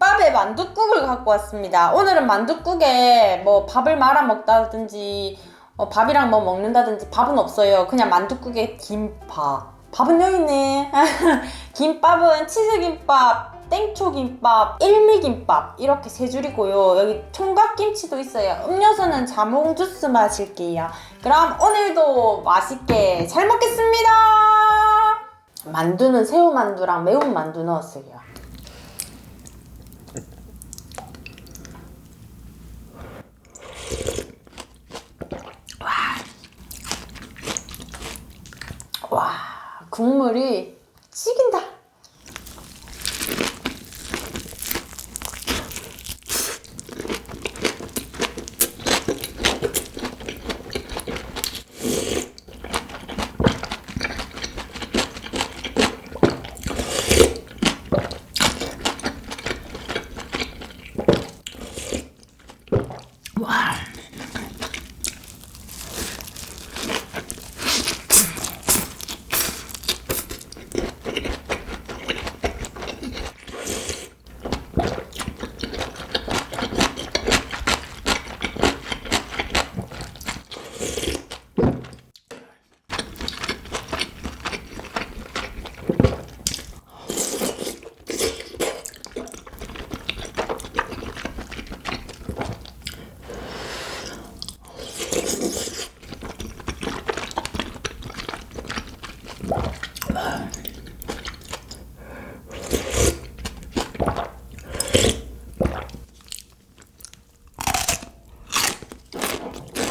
김밥에 만둣국을 갖고 왔습니다. 오늘은 만둣국에 뭐 밥을 말아 먹다든지 어, 밥이랑 뭐 먹는다든지 밥은 없어요. 그냥 만둣국에 김밥. 밥은 여기 있네. 김밥은 치즈김밥, 땡초김밥, 일미김밥 이렇게 세 줄이고요. 여기 총각김치도 있어요. 음료수는 자몽 주스 마실게요. 그럼 오늘도 맛있게 잘 먹겠습니다. 만두는 새우 만두랑 매운 만두 넣었어요. 와, 와 국물이 찌긴다. 와.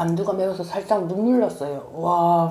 만두가 매워서 살짝 눈물 났어요. 와.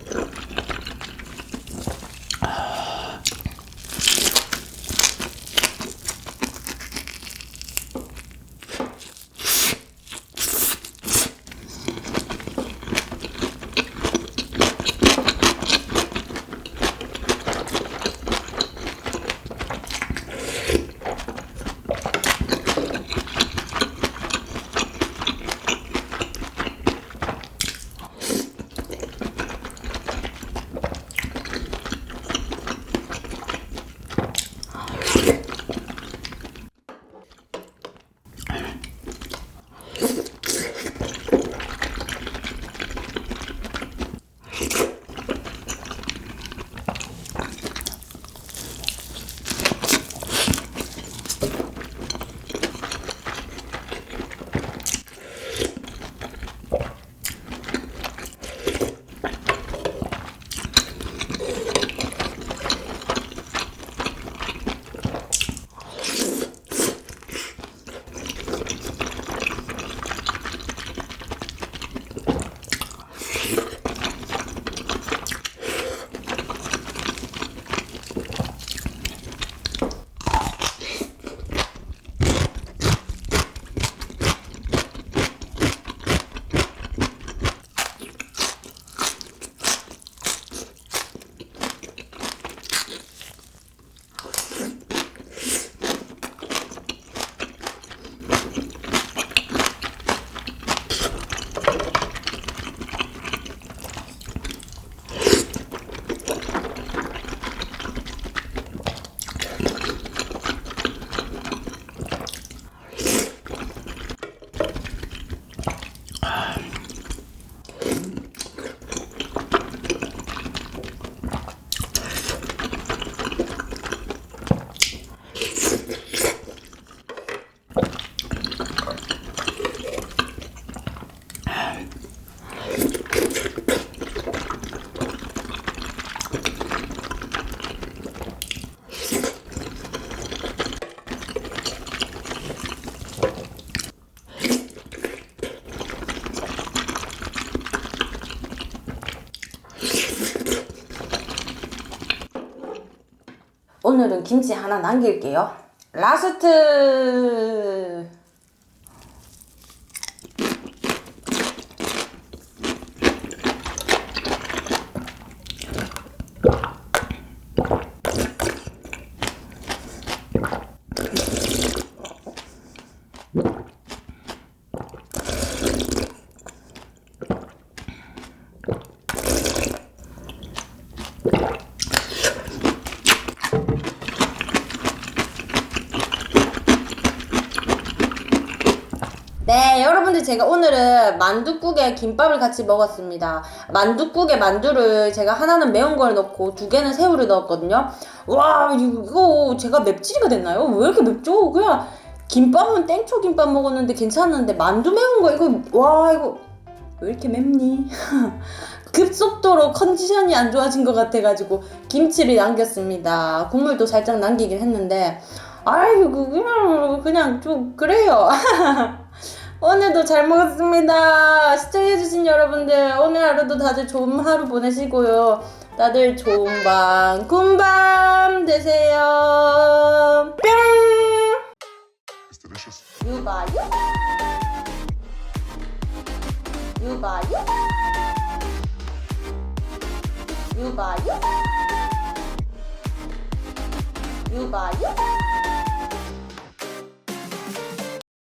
오늘은 김치 하나 남길게요. 라스트! 여러분들 제가 오늘은 만두국에 김밥을 같이 먹었습니다. 만두국에 만두를 제가 하나는 매운 걸 넣고 두 개는 새우를 넣었거든요. 와 이거 제가 맵찔이가 됐나요? 왜 이렇게 맵죠? 그냥 김밥은 땡초 김밥 먹었는데 괜찮은데 만두 매운 거 이거 와 이거 왜 이렇게 맵니? 급속도로 컨디션이 안 좋아진 것 같아가지고 김치를 남겼습니다. 국물도 살짝 남기긴 했는데 아이고 그냥 그냥 좀 그래요. 오늘도 잘 먹었습니다. 시청해주신 여러분들 오늘 하루도 다들 좋은 하루 보내시고요. 다들 좋은 밤, 군밤 되세요. 뿅! It's delicious. 유바유? 유바유? 유바유? 유바 유?